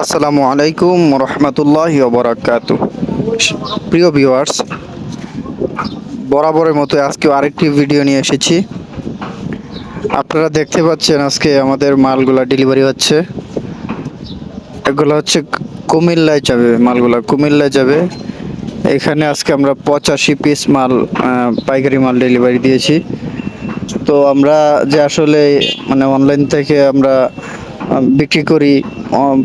আসসালামু আলাইকুম রহমতুল্লাহ বরাকাত প্রিয় ভিউয়ার্স বরাবরের মতো আজকে আরেকটি ভিডিও নিয়ে এসেছি। আপনারা দেখতে পাচ্ছেন আজকে আমাদের মালগুলা ডেলিভারি হচ্ছে। এগুলো হচ্ছে কুমিল্লায় যাবে মালগুলা, কুমিল্লায় যাবে। এখানে আজকে আমরা পঁচাশি পিস মাল পাইকারি মাল ডেলিভারি দিয়েছি। তো আমরা যে আসলে মানে অনলাইন থেকে আমরা বিক্রি করি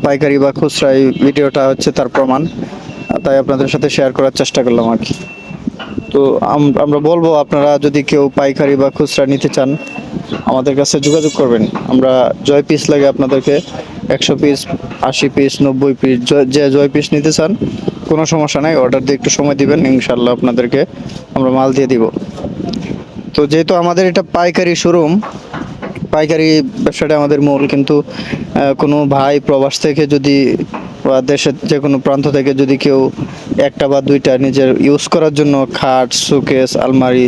পাইকারি বা খুচরা এই ভিডিওটা হচ্ছে তার প্রমাণ। তাই আপনাদের সাথে শেয়ার করার চেষ্টা করলাম আর কি। তো আমরা বলব আপনারা যদি কেউ পাইকারি বা খুচরা নিতে চান, আমাদের কাছে যোগাযোগ করবেন। আমরা জয় পিস লাগে আপনাদেরকে, একশো পিস আশি পিস নব্বই পিস যে জয় পিস নিতে চান, কোনো সমস্যা নাই অর্ডার দিয়ে একটু সময় দিবেন ইনশাল্লাহ আপনাদেরকে আমরা মাল দিয়ে দিব। তো যেহেতু আমাদের এটা পাইকারি শোরুম পাইকারি ব্যবসাটা আমাদের মূল, কিন্তু কোনো ভাই প্রবাস থেকে যদি বা দেশের যে কোনো প্রান্ত থেকে যদি কেউ একটা বা দুইটা নিজের ইউজ করার জন্য খাট সুকেস আলমারি,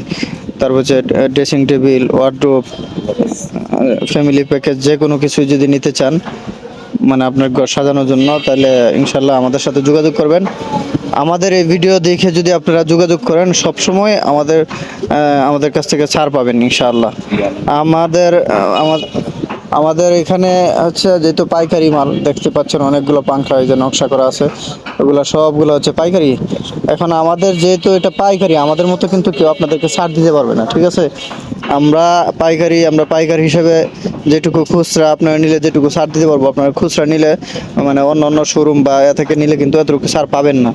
তারপর হচ্ছে dressing table wardrobe family package যে কোনো কিছু যদি নিতে চান মানে আপনার ঘর সাজানোর জন্য, তাহলে ইনশাল্লাহ আমাদের সাথে যোগাযোগ করবেন। আমাদের এই ভিডিও দেখে যদি আপনারা যোগাযোগ করেন সব সময় আমাদের আমাদের কাছ থেকে ছাড় পাবেন ইনশাআল্লাহ। আমাদের আমাদের এখানে হচ্ছে যেহেতু পাইকারি মাল, দেখতে পাচ্ছেন অনেকগুলো পাংখা, এই যে নকশা করা আছে, ওগুলো সবগুলো হচ্ছে পাইকারি। এখন আমাদের যেহেতু এটা পাইকারি, আমাদের মতো কিন্তু কেউ আপনাদেরকে ছাড় দিতে পারবে না, ঠিক আছে? আমরা পাইকারি আমরা পাইকারি হিসাবে যেটুকু খুচরা আপনারা নিলে যেটুকু সার দিতে পারব, আপনারা খুচরা নিলে মানে অন্য অন্য শোরুম বা এ থেকে নিলে কিন্তু এতটুকু সার পাবেন না।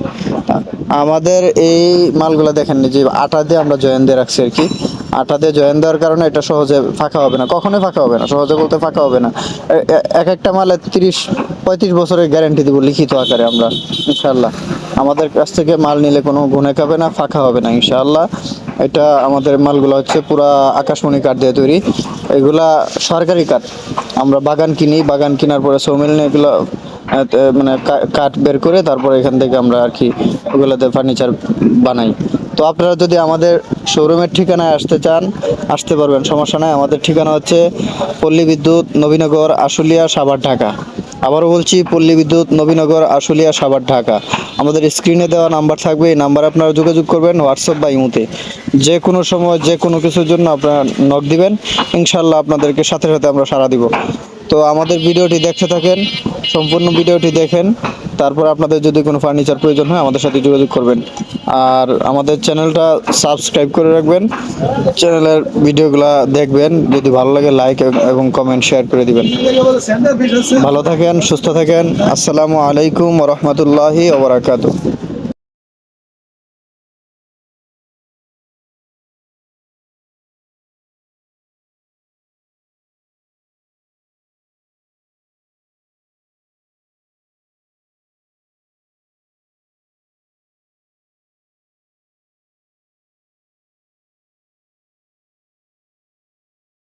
আমাদের এই মালগুলো দেখেন যে আটা দিয়ে আমরা জয়েন দিয়ে রাখছি আর কি। আটা দিয়ে জয়েন দেওয়ার কারণে এটা সহজে ফাঁকা হবে না। কখনোই ফাঁকা হবে না, সহজে বলতে ফাঁকা হবে না। এক একটা মালে তিরিশ, পঁয়ত্রিশ বছরের গ্যারেন্টি দিব লিখিত আকারে আমরা ইনশাল্লাহ আমাদের কাছ থেকে মাল নিলে কোনো গুনে খাবে না, ফাঁকা হবে না, ইনশাআল্লাহ। এটা আমাদের মালগুলো হচ্ছে পুরা আকাশমণি কাঠ দিয়ে তৈরি। এগুলা সরকারি কাঠ। আমরা বাগান কিনি, বাগান কেনার পরে সৌমিল এগুলো মানে কাঠ বের করে তারপরে এখান থেকে আমরা আর কি ওগুলোতে ফার্নিচার বানাই। তো আপনারা যদি আমাদের শোরুমের ঠিকানায় আসতে চান, আসতে পারবেন। সমস্যা নাই। আমাদের ঠিকানা হচ্ছে পল্লী বিদ্যুৎ, নবীনগর, আশুলিয়া, সাভার, ঢাকা। আবারও বলছি, পল্লী বিদ্যুৎ, নবীনগর, আশুলিয়া, সাভার, ঢাকা। আমাদের স্ক্রিনে দেওয়া নাম্বার থাকবে। এই নাম্বার আপনারা যোগাযোগ করবেন হোয়াটসঅ্যাপ বা ইমুতে। যে কোনো সময় যে কোনো কিছুর জন্য আপনারা নক দিবেন। ইনশাল্লাহ আপনাদেরকে সাথে সাথে আমরা সাড়া দিব। তো আমাদের ভিডিওটি দেখতে থাকেন। সম্পূর্ণ ভিডিওটি দেখেন। তারপর আপনাদের যদি কোনো ফার্নিচার প্রয়োজন হয়, আমাদের সাথে যোগাযোগ করবেন। আর আমাদের চ্যানেলটা সাবস্ক্রাইব করে রাখবেন। চ্যানেলের ভিডিওগুলো দেখবেন। যদি ভালো লাগে লাইক এবং কমেন্ট শেয়ার করে দিবেন। ভালো থাকেন, সুস্থ থাকেন। আসসালামু আলাইকুম রহমতুল্লাহি ওবরাকাতু